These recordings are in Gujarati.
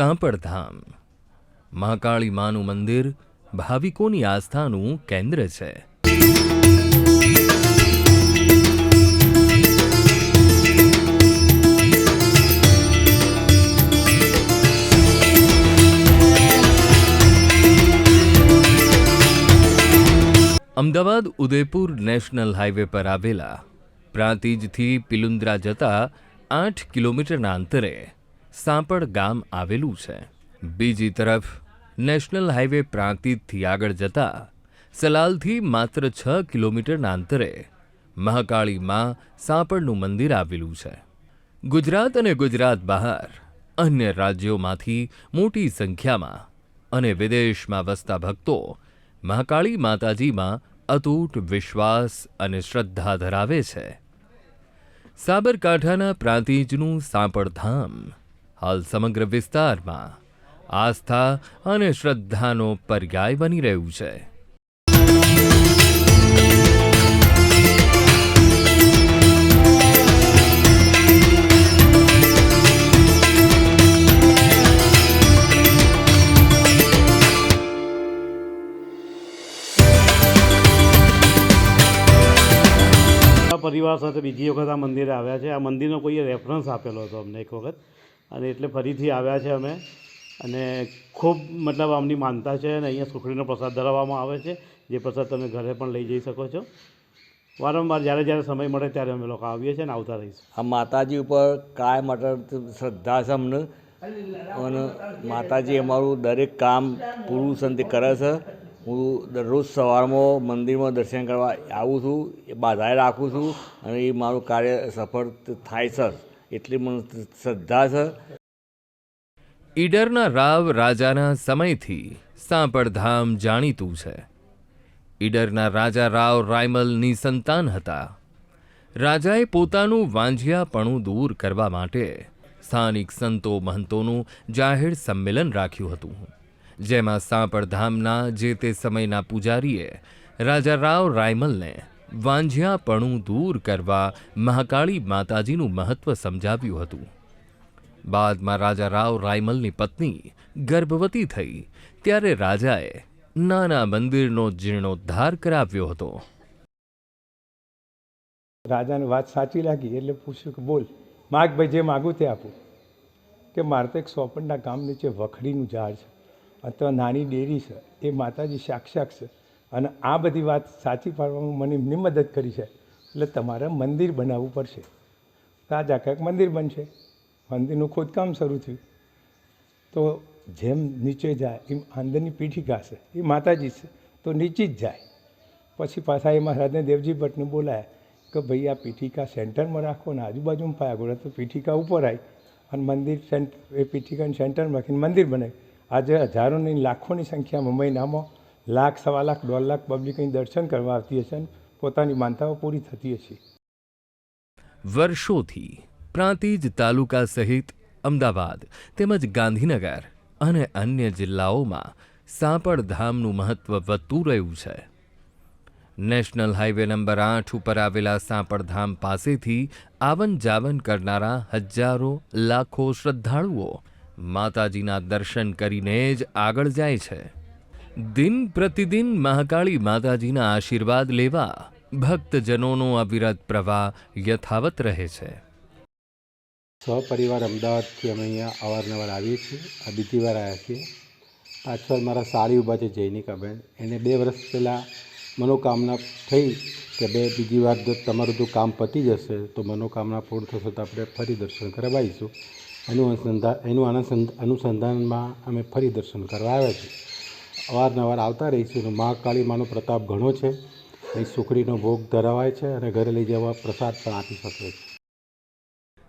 સાંપળધામ મહાકાળી માનું મંદિર ભાવિકોની આસ્થાનું કેન્દ્ર છે. અમદાવાદ ઉદયપુર નેશનલ હાઈવે પર આવેલા પ્રાંતિજથી પિલુન્દ્રા જતા આઠ કિલોમીટરના અંતરે સાંપડ ગામ આવેલું છે. બીજી તરફ, નેશનલ હાઈવે પ્રાંતિજથી આગળ જતા સલાલથી માત્ર છ કિલોમીટરના અંતરે મહાકાળી માં સાંપડનું મંદિર આવેલું છે. ગુજરાત અને ગુજરાત બહાર, અન્ય રાજ્યોમાંથી મોટી સંખ્યામાં અને વિદેશમાં વસતા ભક્તો મહાકાળી માતાજીમાં અતૂટ વિશ્વાસ અને શ્રદ્ધા ધરાવે છે. સાબરકાંઠાના પ્રાંતિજનું સાંપળધામ હાલ સમગ્ર વિસ્તારમાં આસ્થા અને શ્રદ્ધાનો પર્યાય બની રહ્યું છે. પરિવાર સાથે બીજી વખત આ મંદિરે આવ્યા છે. આ મંદિરનો કોઈએ રેફરન્સ આપેલો હતો અમને એક વખત. અને એટલે ફરીથી આવ્યા છે અમે. અને ખૂબ મતલબ આમની માનતા છે અને અહીંયા સુખડીનો પ્રસાદ ધરાવવામાં આવે છે. જે પ્રસાદ તમે ઘરે પણ લઈ જઈ શકો છો. વારંવાર જ્યારે જ્યારે સમય મળે ત્યારે અમે લોકો આવીએ છીએ અને આવતા રહીશું આ માતાજી ઉપર કાય માટે શ્રદ્ધા છે અમને અને માતાજી અમારું દરેક કામ પૂરું સંતિ કરે છે. હું દરરોજ સવારમાં મંદિરમાં દર્શન કરવા આવું છું, એ બાધાએ રાખું છું અને એ મારું કાર્ય સફળ થાય છે. એટલી મને શ્રદ્ધા છે. ઈડરના રાવ રાજાના સમયથી સાંપળધામ જાણીતું છે. ઈડરના રાજા રાવ રાયમલની સંતાન હતા. રાજાએ પોતાનું વાંઝિયાપણું દૂર કરવા માટે સ્થાનિક સંતો મહંતોનું જાહેર સંમેલન રાખ્યું હતું. જેમાં સાંપળધામના જે તે સમયના પૂજારીએ રાજા રાવ રાયમલને વાંઝિયાપણું દૂર કરવા મહાકાળી માતાજીનું મહત્વ સમજાવ્યું હતું. બાદમાં રાજા રાવ રાયમલની પત્ની ગર્ભવતી થઈ, ત્યારે રાજાએ નાના મંદિરનો જીર્ણોદ્ધાર કરાવ્યો હતો. રાજાને વાત સાચી લાગી, એટલે પૂછ્યું કે બોલ, માગ ભાઈ જે માગું તે આપું. કે મારે તો એક સોપણના ગામ નીચે વખડીનું ઝાડ છે. અથવા નાની ડેરી છે. એ માતાજી સાક્ષાત છે અને આ બધી વાત સાચી પાડવામાં મને એમની મદદ કરી છે. એટલે તમારે મંદિર બનાવવું પડશે. રાજા કંઈક મંદિર બનશે. મંદિરનું ખોદકામ શરૂ થયું. તો જેમ નીચે જાય, એમ અંદરની પીઠિકા છે એ માતાજી છે. તો નીચે જ જાય. પછી પાછા એ મહારાજને દેવજી ભટ્ટને બોલાયા કે ભાઈ આ પીઠિકા સેન્ટરમાં રાખો ને આજુબાજુમાં પાયા ગોળા તો પીઠિકા ઉપર આવી અને મંદિર સેન્ટ, એ પીઠિકાને સેન્ટરમાં રાખીને મંદિર બનાવ્યું આજે હજારોની લાખોની સંખ્યામાં મહિનામાં લાખ, સવા લાખ, દોઢ લાખ પબ્લિક અહીં દર્શન કરવા આવતી હશે અને પોતાની માનતાઓ પૂરી થતી હશે. વર્ષોથી પ્રાંતિજ તાલુકા સહિત અમદાવાદ તેમજ ગાંધીનગર અને અન્ય જિલ્લાઓમાં સાંપળધામનું મહત્વ વધતું રહ્યું છે. નેશનલ હાઈવે નંબર આઠ ઉપર આવેલા સાંપળધામ પાસેથી આવન જાવન કરનારા હજારો, લાખો શ્રદ્ધાળુઓ માતાજીના દર્શન કરીને જ આગળ જાય છે. દિન પ્રતિદિન મહાકાળી માતાજીના આશીર્વાદ લેવા ભક્તજનોનો અવિરત પ્રવાહ યથાવત રહે છે. સહપરિવાર અમદાવાદથી અમે અહીંયા અવારનવાર આવીએ છીએ. આ બીજી વાર આવ્યા છીએ. પાછળ મારા સારી ઊભા છે જૈનિકાબેન એને બે વર્ષ પહેલાં મનોકામના થઈ કે બે બીજી વાર જો તમારું જો કામ પતી જશે તો મનોકામના પૂર્ણ થશે તો આપણે ફરી દર્શન કરવા આવીશું એનું અનુસંધાન એનું અનુસંધાનમાં અમે ફરી દર્શન કરવા આવ્યા છીએ. અવારનવાર આવતા રહીશું. અને મહાકાળી માનો પ્રતાપ ઘણો છે. અહીં સુખડીનો ભોગ ધરાવાય છે અને ઘરે લઈ જવા પ્રસાદ પણ આપી શકે છે.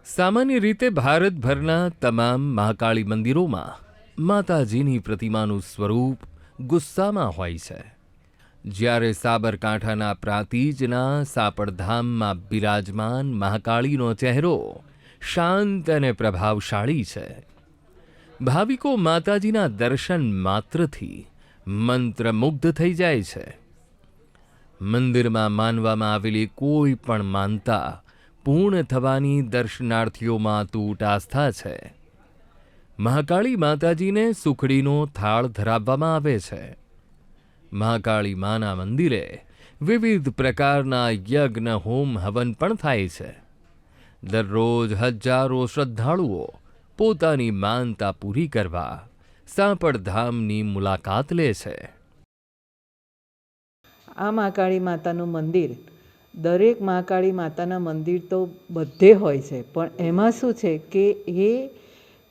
સામાન્ય રીતે ભારતભરના તમામ મહાકાળી મંદિરોમાં માતાજીની પ્રતિમાનું સ્વરૂપ ગુસ્સામાં હોય છે. જ્યારે સાબરકાંઠાના પ્રાંતિજના સાપડધામમાં બિરાજમાન મહાકાળીનો ચહેરો શાંત અને પ્રભાવશાળી છે. ભાવિકો માતાજીના દર્શન માત્રથી મંત્રમુગ્ધ થઈ જાય છે. મંદિરમાં માનવામાં આવેલી કોઈ પણ માનતા પૂર્ણ થવાની દર્શનાર્થીઓમાં તૂટ આસ્થા છે. મહાકાળી માતાજીને સુખડીનો થાળ ધરાવવામાં આવે છે. મહાકાળી માના મંદિરે વિવિધ પ્રકારના યજ્ઞ, હોમ હવન પણ થાય છે. દરરોજ હજારો શ્રદ્ધાળુઓ પોતાની માનતા પૂરી કરવા સાંપડ ધામની મુલાકાત લે છે. આ મહાકાળી માતાનું મંદિર, દરેક મહાકાળી માતાના મંદિર તો બધે હોય છે, પણ એમાં શું છે કે એ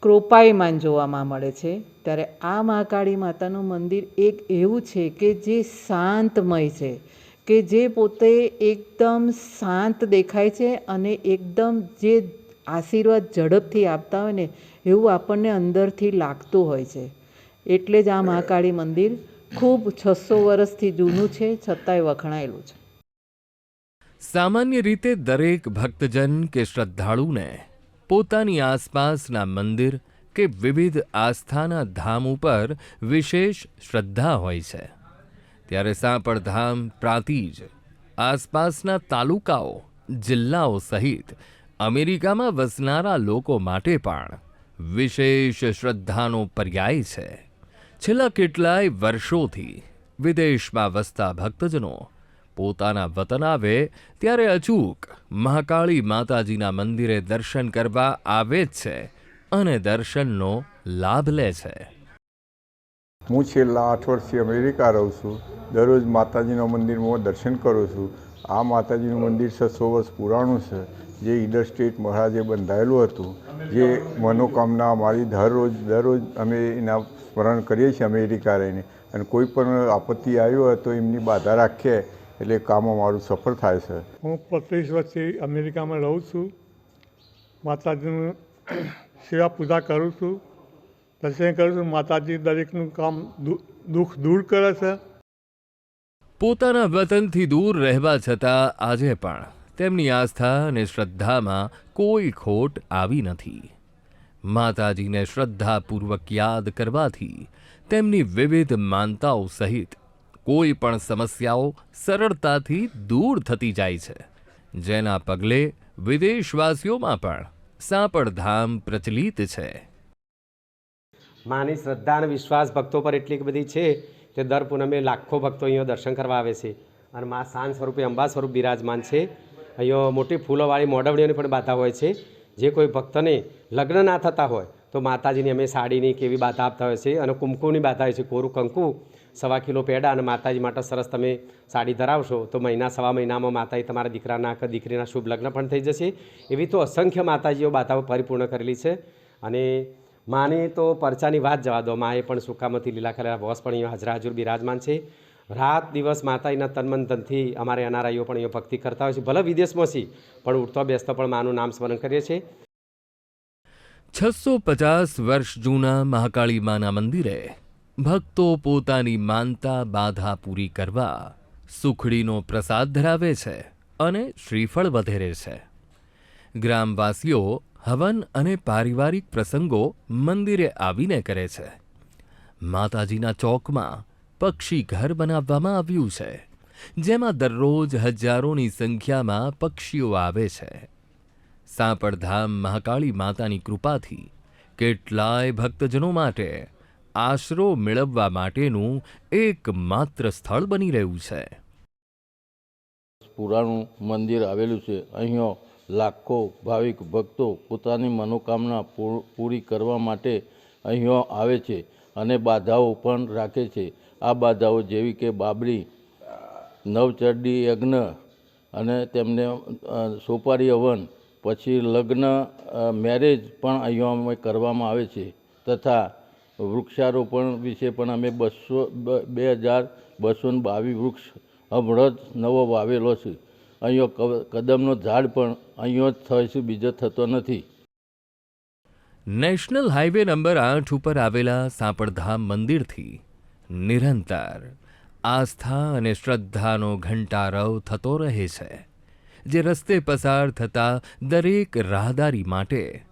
કૃપાયમાન જોવામાં મળે છે. ત્યારે આ મહાકાળી માતાનું મંદિર એક એવું છે કે જે શાંતમય છે, કે જે પોતે એકદમ શાંત દેખાય છે અને એકદમ જે આશીર્વાદ ઝડપથી આપતા હોય ને એવું આપણને અંદરથી લાગતું હોય છે. એટલે જ આ મહાકાળી મંદિર ખૂબ છસો વર્ષથી જૂનું છે, છતાંય વખણાયેલું છે. સામાન્ય રીતે દરેક ભક્તજન કે શ્રદ્ધાળુને પોતાની આસપાસના મંદિર કે વિવિધ આસ્થાના ધામ ઉપર વિશેષ શ્રદ્ધા હોય છે. ત્યારે સાંપડ પ્રાતિજ પ્રાંતિજ, આસપાસના તાલુકાઓ, જિલ્લાઓ સહિત અમેરિકામાં વસનારા લોકો માટે પણ વિશેષ શ્રદ્ધાનો પર્યાય છે. છેલ્લા કેટલાય વર્ષોથી વિદેશમાં વસતા ભક્તજનો પોતાના વતન આવે ત્યારે અચૂક મહાકાળી માતાજીના મંદિરે દર્શન કરવા આવે જ છે અને દર્શનનો લાભ લે છે. હું છેલ્લા આઠ વર્ષથી અમેરિકા રહું છું. દરરોજ માતાજીના મંદિરમાં દર્શન કરું છું. આ માતાજીનું મંદિર છસો વર્ષ પુરાણું છે. જે ઈડર સ્ટેટ મહારાજે બંધાયેલું હતું જે મનોકામના અમારી દરરોજ દરરોજ અમે એના સ્મરણ કરીએ છીએ અમેરિકા રહીને અને કોઈ પણ આપત્તિ આવી હોય તો એમની બાધા રાખીએ એટલે કામ અમારું સફળ થાય છે. હું પચીસ વર્ષથી અમેરિકામાં રહું છું. માતાજીનું સેવા પૂજા કરું છું. દર્શન કરું છું. માતાજી દરેકનું કામ દુ- દુઃખ દૂર કરે છે. પોતાના વતનથી દૂર રહેવા છતાં આજે પણ તેમની આસ્થા અને શ્રદ્ધામાં કોઈ ખોટ આવી નથી. માતાજીને શ્રદ્ધાપૂર્વક યાદ કરવાથી તેમની વિવિધ માનતાઓ સહિત કોઈ પણ સમસ્યાઓ સરળતાથી દૂર થતી જાય છે, જેના પગલે વિદેશવાસીઓમાં પણ સાંપળધામ પ્રચલિત છે. માની શ્રદ્ધા અને વિશ્વાસ ભક્તો પર એટલી બધી છે કે દર પૂનમે લાખો ભક્તો અહીંયા દર્શન કરવા આવે છે. અને મા સાંજ સ્વરૂપે અંબા સ્વરૂપ બિરાજમાન છે. અહીંયા મોટી ફૂલોવાળી મોડવણીઓની પણ બાધા હોય છે. જે કોઈ ભક્તને લગ્ન ના થતા હોય, તો માતાજીની અમે સાડીની કેવી બાધા આપતા હોય છે અને કુમકુની બાધા હોય છે, કોરું કંકુ, સવા કિલો પેડા અને માતાજી માટે સરસ તમે સાડી ધરાવશો, તો મહિના સવા મહિનામાં માતાજી તમારા દીકરાના કે દીકરીના શુભ લગ્ન પણ થઈ જશે. એવી તો અસંખ્ય માતાજીઓ બાધાઓ પરિપૂર્ણ કરેલી છે. અને માને તો પરચાની વાત જવા દો, માએ પણ સુકામતી લીલા કરેલા બોસ પણ અહીંયા હાજરા હાજર બિરાજમાન છે. રાત દિવસ માતાજીના તનમન ધનથી અમારે અનારાઈઓ પણ અહીંયા ભક્તિ કરતા હોય છે. ભલે વિદેશમાં છીએ, પણ ઉઠતો બેસતો પણ માનું નામ સ્મરણ કરીએ છીએ. છસો પચાસ વર્ષ જૂના મહાકાળી માના મંદિરે ભક્તો પોતાની માનતા બાધા પૂરી કરવા સુખડીનો પ્રસાદ ધરાવે છે અને શ્રીફળ વધેરે છે. ગ્રામવાસીઓ હવન અને પારિવારિક પ્રસંગો મંદિરે આવીને કરે છે. માતાજીના ચોકમાં પક્ષી ઘર બનાવવામાં આવ્યું છે, જેમાં દરરોજ હજારોની સંખ્યામાં પક્ષીઓ આવે છે. સાંપડધામ મહાકાળી માતાની કૃપાથી કેટલાય ભક્તજનો માટે આશરો મેળવવા માટેનું એકમાત્ર સ્થળ બની રહ્યું છે. પુરાણું મંદિર આવેલું છે. અહીંયા લાખો ભાવિક ભક્તો પોતાની મનોકામના પૂરી કરવા માટે અહીંયા આવે છે. અને બાધાઓ પણ રાખે છે. આ બાધાઓ જેવી કે બાબરી નવચડી યજ્ઞ અને તેમને સોપારી હવન, પછી લગ્ન મેરેજ પણ અહીંયા અમે કરવામાં આવે છે. તથા વૃક્ષારોપણ વિશે પણ અમે બસો, બ- હજાર બસો બાવીસ વૃક્ષ હમણાં જ નવો વાવેલો છે. અહીંયા કદમનો ઝાડ પણ અહીંયા જ થાય છે, બીજો થતો નથી. નેશનલ હાઈવે નંબર આઠ ઉપર આવેલા સાંપડધામ મંદિરથી નિરંતર આસ્થા અને શ્રદ્ધાનો ઘંટારવ થતો રહે છે, જે રસ્તે પસાર થતા દરેક રાહદારી માટે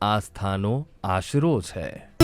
આસ્થાનો આશરો છે.